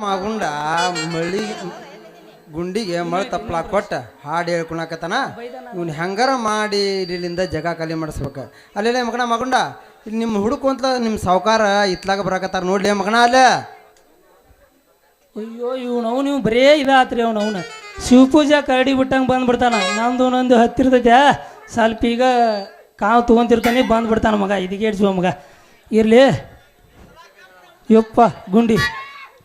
ಮಗುಂಡ ಮಳಿ ಗುಂಡಿಗೆ ಮಳೆ ತಪ್ಪಲ ಕೊಟ್ಟ ಹಾಡು ಹೇಳ್ಕೊಳಕತ್ತಾನ. ಇವ್ನ ಹೆಂಗಾರ ಮಾಡಿ ಇಲ್ಲಿಂದ ಜಗ ಖಾಲಿ ಮಾಡಿಸ್ಬೇಕ. ಅಲ್ಲೇ ಮಗಣ ಮಗುಂಡ ಇಲ್ಲಿ ನಿಮ್ಮ ಹುಡುಕು ನಿಮ್ಮ ಸಾವುಕಾರ ಇತ್ಲಾಗ ಬರಾಕತ್ತಾರ ನೋಡ್ಲಿ ಮಗಣ ಅಲ್ಲೇ. ಅಯ್ಯೋ, ಇವ್ನು ಇವ್ ಬರೇ ಇದಾತ್ರಿ ಅವ್ನು ಶಿವ ಶಿವಪೂಜಾ ಕರಡಿ ಬಿಟ್ಟಂಗೆ ಬಂದ್ಬಿಡ್ತಾನ. ನಂದು ಒಂದೊಂದು ಹತ್ತಿರ್ತೈತೆ. ಸ್ವಲ್ಪ ಈಗ ಕಾವು ತೊಗೊಂತಿರ್ತಾನೆ ಬಂದ್ಬಿಡ್ತಾನ ಮಗ. ಇದಕ್ಕೆ ಮಗ. ಇರಲಿ. ಯಪ್ಪ, ಗುಂಡಿ.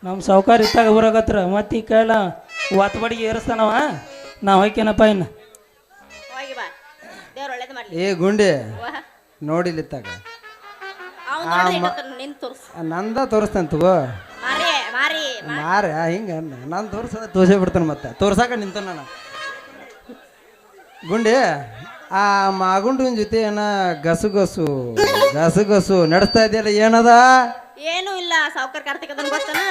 ನಮ್ಮ ಸಾವುಕಾರ ಇತ್ತಾಗ ಬರಾಕತ್ರ ಮತ್ತೆ ಈ ಕೈಲ ಒತ್ತಬಡಿಗೆ ಏರಿಸ್ತಾನವ? ನಾವು ಹೋಯ್ಕೇನಪ್ಪ ಇನ್ನು? ಹೋಗಿ ಬಾ. ದೇವ್ರ ಒಳ್ಳೇದು ಮಾಡ್ಲಿ. ಏ ಗುಂಡಿ. ಅವ್ನು ನೋಡಿದ್ರೆ ನಿನ್ ತೋರ್ಸು. ನಂದ ತೋರಿಸ್ತೇನೆ ತಗೋ. ಮಾರಿ ಮಾರಿ ಮಾರ ಹಿಂಗ. ನಾನು ತೋರ್ಸದ ತೋರ್ಸೇ ಬಿಡ್ತಾನೆ ಮತ್ತೆ. ತೋರ್ಸಾಕ ನಿಂತ ನಾನು. ಗುಂಡಿ ಆ ಮಾಗುಂಡಿನ ಜೊತೆ ಏನ ಗಸು ಗಸು ಗಸು ಗಸು ನಡೆಸ್ತಾ ಇದೆಯಲ್ಲ ಏನದ? ಏನೂ ಇಲ್ಲ. ಸಾವುಕಾರ ಕಾರ್ತಿಕ್ ಅದನ್ನ ಗೊತ್ತನ?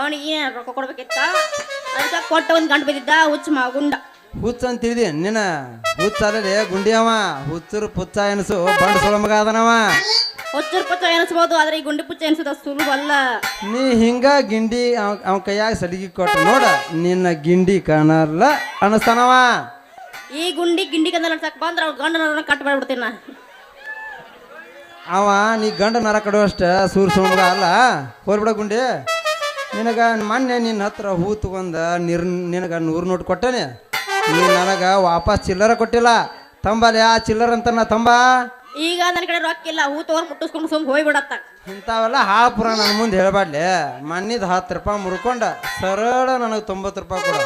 ಅವನಿಗೆ ಏನ್ ರೊಕ್ಕ ಕೊಡ್ಬೇಕಿತ್ತ? ಅದಕ್ಕೆ ಕೊಟ್ಟ ಒಂದು ಗಂಟು ಬಿದ್ದಿದ್ದ ಹುಚ್ಚ ಮಗುಂಡ ಹುಚ್ಚ ಅಂತ ತಿಳಿದಿ ನಿನ್ನ ಹುಚ್ಚ ಅಲ್ಲದೆ ಗುಂಡಿ ಅವ. ಹುಚ್ಚರು ಪುಚ್ಚ ಎನಸು ಬಂಡ ಸುಳ ಮಗ ಅದನವ ಹುಚ್ಚರು ಪುಚ್ಚ ಎನಿಸ್ಬೋದು ಆದ್ರೆ ಈ ಗುಂಡಿ ಪುಚ್ಚ ಎನಿಸೋದು ಸುಲಭ ಅಲ್ಲ. ನೀ ಹಿಂಗ ಗಿಂಡಿ ಅವ ಕೈಯಾಗ ಸಲಿಗೆ ಕೊಟ್ಟ ನೋಡ ನಿನ್ನ ಗಿಂಡಿ ಕಾಣಲ್ಲ ಅನಸ್ತಾನವ. ಈ ಗುಂಡಿ ಗಿಂಡಿ ಕಂದ ನಡ್ಸಕ್ ಬಂದ್ರ ಅವ್ರ ಗಂಡನ ಕಟ್ ಮಾಡ್ಬಿಡ್ತೀನಿ ನಾ. ಅವ ನೀ ಗಂಡ ನರ ಕಡುವಷ್ಟ ಸೂರ್ ಸೋಮಗ ಅಲ್ಲ. ಹೋರ್ಬಿಡ ಗುಂಡಿ. ನಿನಗ ಮೊನ್ನೆ ನಿನ್ನ ಹತ್ರ ಹೂ ತಗೊಂಡ ನಿರ್ ನಿನಗ ನೂರು ನೋಟ್ ಕೊಟ್ಟನೆ. ನೀ ನನಗ ವಾಪಸ್ ಚಿಲ್ಲರ ಕೊಟ್ಟಿಲ್ಲ. ತಂಬಲೆ ಆ ಚಿಲ್ಲರ ಅಂತ ನಾ ತಂಬ. ಈಗ ನನ್ನ ಕಡೆ ರೊಕ್ಕ ಇಲ್ಲ ಹೂ ತೋರ್ ಮುಟ್ಟಿಸ್ಕೊಂಡು ಸುಮ್ ಹೋಗ್ಬಿಡತ್ತ. ಇಂಥವೆಲ್ಲ ಹಾ ಪುರ ನನ್ನ ಮುಂದೆ ಹೇಳ್ಬಾಡ್ಲಿ. ಮಣ್ಣಿದ ಹತ್ತು ರೂಪಾಯಿ ಮುರ್ಕೊಂಡ ಸರಳ ನನಗೆ ತೊಂಬತ್ತು ರೂಪಾಯಿ ಕೊಡ.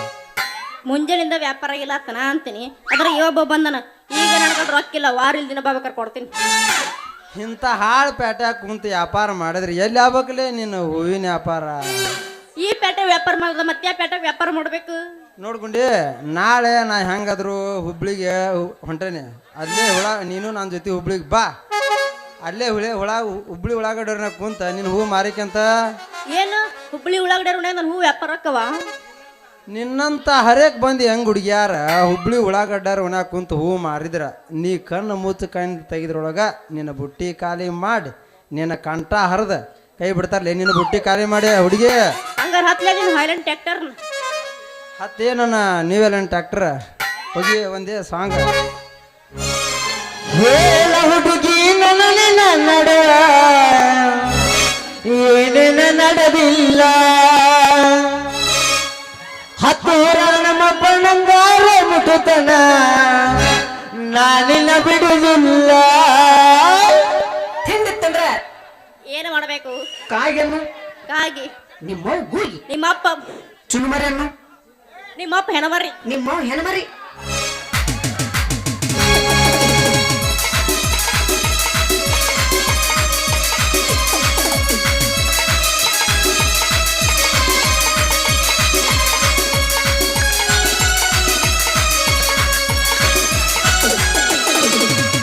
ಮುಂಜಾನಿಂದ ವ್ಯಾಪಾರ ಆಗಿಲ್ಲ ನಾ ಅಂತೀನಿ. ಅದ್ರ ಇವೊಬ್ಬ ಬಂದನ ಈಗ ನನಗೆ ರೊಕ್ಕ ಇಲ್ಲ ವಾರ ಇಲ್ದಿನ ಬಾಬೇಕಾರೆ ಕೊಡ್ತೀನಿ. ಇಂಥ ಹಾಳು ಪೇಟ್ಯಾಗ ಕುಂತು ವ್ಯಾಪಾರ ಮಾಡಿದ್ರೆ ಎಲ್ಲಿ ಆಗ್ಬೇಕಲೇ ನಿನ್ನ ಹೂವಿನ ವ್ಯಾಪಾರ? ಈ ಪೇಟೆ ವ್ಯಾಪಾರ ಮಾಡಿದ ಮತ್ತೆ ಆ ಪೇಟೆ ವ್ಯಾಪಾರ ಮಾಡ್ಬೇಕು? ನೋಡ್ಕೊಂಡಿ ನಾಳೆ ನಾ ಹೆಂಗಾದ್ರು ಹುಬ್ಳಿಗೆ ಹೊ- ಹೊಂಟೇನೆ. ಅಲ್ಲೇ ಹುಳ ನೀನು ನನ್ನ ಜೊತೆ ಹುಬ್ಳಿಗೆ ಬಾ. ಅಲ್ಲೇ ಹುಳಿ ಹುಳ ಹುಬ್ಳಿ ಒಳಗಡೆ ಕುಂತ ನಿನ್ನ ಹೂ ಮಾರಿಕಂತ? ಏನು? ಹುಬ್ಳಿ ಉಳ್ಳಾಗಡೆ ನನ್ನ ಹೂ ವ್ಯಾಪಾರ ಅಕ್ಕವ ನಿನ್ನಂತ ಹರೇಕ್ ಬಂದು ಹೆಂಗ್ ಹುಡುಗಿಯಾರ? ಹುಬ್ಳಿ ಉಳ್ಳಾಗಡ್ಡಾರ ಒಣ ಕುಂತು ಹೂ ಮಾರಿದ್ರ ನೀ ಕಣ್ಣು ಮುಚ್ಚು ಕಣ್ಣು ತೆಗೆದ್ರೊಳಗ ನಿನ್ನ ಬುಟ್ಟಿ ಖಾಲಿ ಮಾಡಿ ನಿನ್ನ ಕಂಠ ಹರಿದ. ಕೈ ಬಿಡ್ತಾರಲ್ಲ ನಿನ್ನ ಬುಟ್ಟಿ ಖಾಲಿ ಮಾಡಿ ಹುಡುಗಿ. ಹತ್ತೇನ ಹತ್ಲೇ ನೀನು ಹೈಲೆಂಡ್ ಟ್ರ್ಯಾಕ್ಟರ್ ಹತ್ತೇನನ್ನ ನೀವೆಲ್ಲ ಟ್ಯಾಕ್ಟರ್ ಹೋಗಿ ಒಂದೇ ಸಾಂಗ್ ಹುಡುಗಿ ನಡೆದಿಲ್ಲ. ಹತ್ತೂರ ನಮ್ಮ ಬಣ್ಣಂಗಾರ ಮುಟುತನ ನಾನಿನ ಬಿಡುವುದಿಲ್ಲ. ತಿಂದಿತ್ತಂದ್ರ ಏನು ಮಾಡಬೇಕು? ಕಾಗೆನ್ನು ಕಾಗಿ. ನಿಮ್ಮ ಗೂಗಿ ನಿಮ್ಮ ಅಪ್ಪ ಚುನುಮರಿಯನ್ನು ನಿಮ್ಮ ಅಪ್ಪ ಹೆಣಮರಿ. ನಿಮ್ಮ ಹೆಣಮರಿ?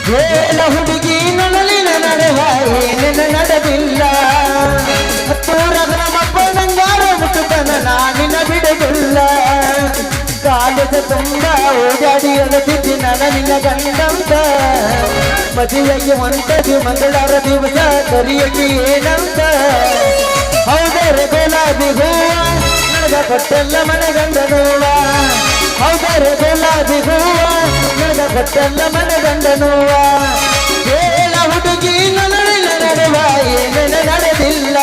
ಹೇಳ ಹುಡುಗಿ ನಳಲಿನ ನಡೆವ ಏನೇನ ನಡೆದಿಲ್ಲ. ಹತ್ತೂರ ಗ್ರಾಮ ನಂಗಾರ ಮುಟ್ಟುತನ ನಾನಿನ ಬಿಡುಗಿಲ್ಲ ಕಾಲದ ತುಂಬ ಓಡಾಡಿ ನನಲಿನ ಗಂಡಂತ. ಮದುವೆಗೆ ಒಂಟದಿ ಮಂಗಳಾರ ದಿವಸ ಕರಿಯಲ್ಲಿ ಏನಂತ. ಹೌದರೆ ಗುಲಾಬಿ ಹೂವ ನನಗ ಕೊಟ್ಟೆಲ್ಲ ಮನೆಗಂಡ ನೋವ. ಹೌದರೆ ಗುಲಾಬಿ ಹೂವ ನನಗ ಕೊಟ್ಟೆಲ್ಲ ಮನೆಗಂಡ ನೋವ ಹೇಳ ಹುಡುಗಿ ನಡೆವ ಏನೇನ ನಡೆದಿಲ್ಲ.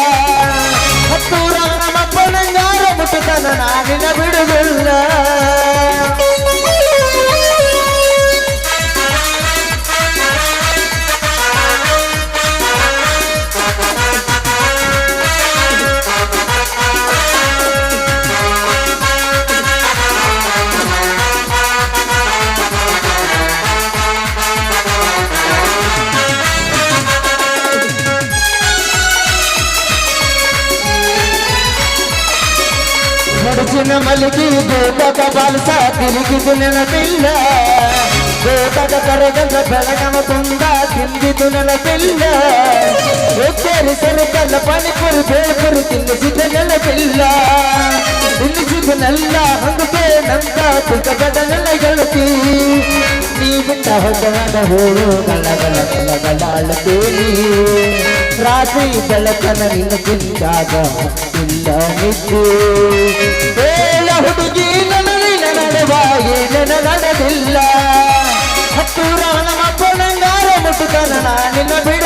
ಮಡಚಿನ ಮಲಗಿ ಗೋಟಕ ಬಾಲಸ ತಿರುಗಿದು ನೆನಪಿಲ್ಲ ಗೋಟಕ ಕರೆಗಲ್ಲ ಬೆಳಗನ ತುಂಬ ತಿಂದಿದು ನೆನಪಿಲ್ಲ ಒತ್ತೇರಿ ಸರಕಲ್ಲ ಪಾನಿಪುರಿ, ಬೇಳ್ಪುರಿ ತಿನ್ನಿಸಿದ ನೆನಪಿಲ್ಲ ತಿನ್ನಿಸಿದ ನೆಲ್ಲ ಹಂಗೆ ನಂತ ತುಕಗಡ ನೆಲ ಗೆಳತಿ ನೀ ಬಿಟ್ಟ ಹೊಸವಾದ ಹೂವು ಗಲ ಗಲ ನಿನ್ನ ಬಿಡುವುಲ್ಲ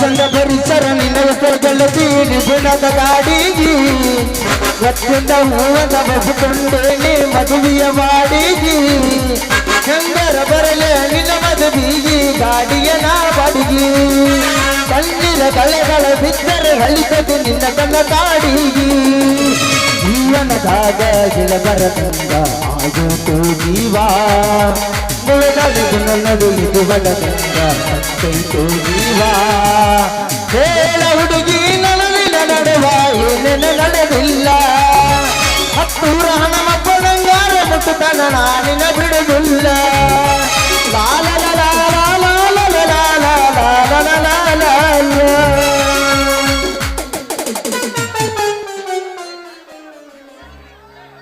ಚಂದ ಪರಿಸರ ನಿನ್ನ ಗೆಳತಿ ನಿಪುಣದ ಗಾಡಿಗಿ ಒತ್ತಿಂದ ಹೂವದ ಬಸ್ಕೊಂಡೇನೆ ಮದುವೆಯ ಮಾಡಿಗಿ. ಚಂದರ ಬರಲೆ ನಿನ್ನ ಮದುವಿಗಿ ಗಾಡಿಯ ನಾ ಬಾಡಿಗಿ. ಕಣ್ಣಿನ ಕಳೆಗಳ ಬಿದ್ದರೆ ಹಳಿಸದು ನಿನ್ನ ಕನ್ನ ಕಾಡಿಗಿ. ಜೀವನದಾಗ ಗಿಳಬರದಿಂದ ಆಗುತ್ತೋ ಜೀವ ಮುಳುಗಡೆದು ನನ್ನದು ಇದು ಬಡದಿಂದ ಕೈತೋ ಜೀವ ಹೇಳ ಹುಡುಗಿ ನನವಿನ ನಡೆವ ಏನೇನ ನಡೆದಿಲ್ಲ ಹತ್ತೂರ ಹಣ ಮಕ್ಕಳಂಗಾರ ಮುಟ್ಟುತನ ನಾನಿನ ಬಿಡುವುದಿಲ್ಲ.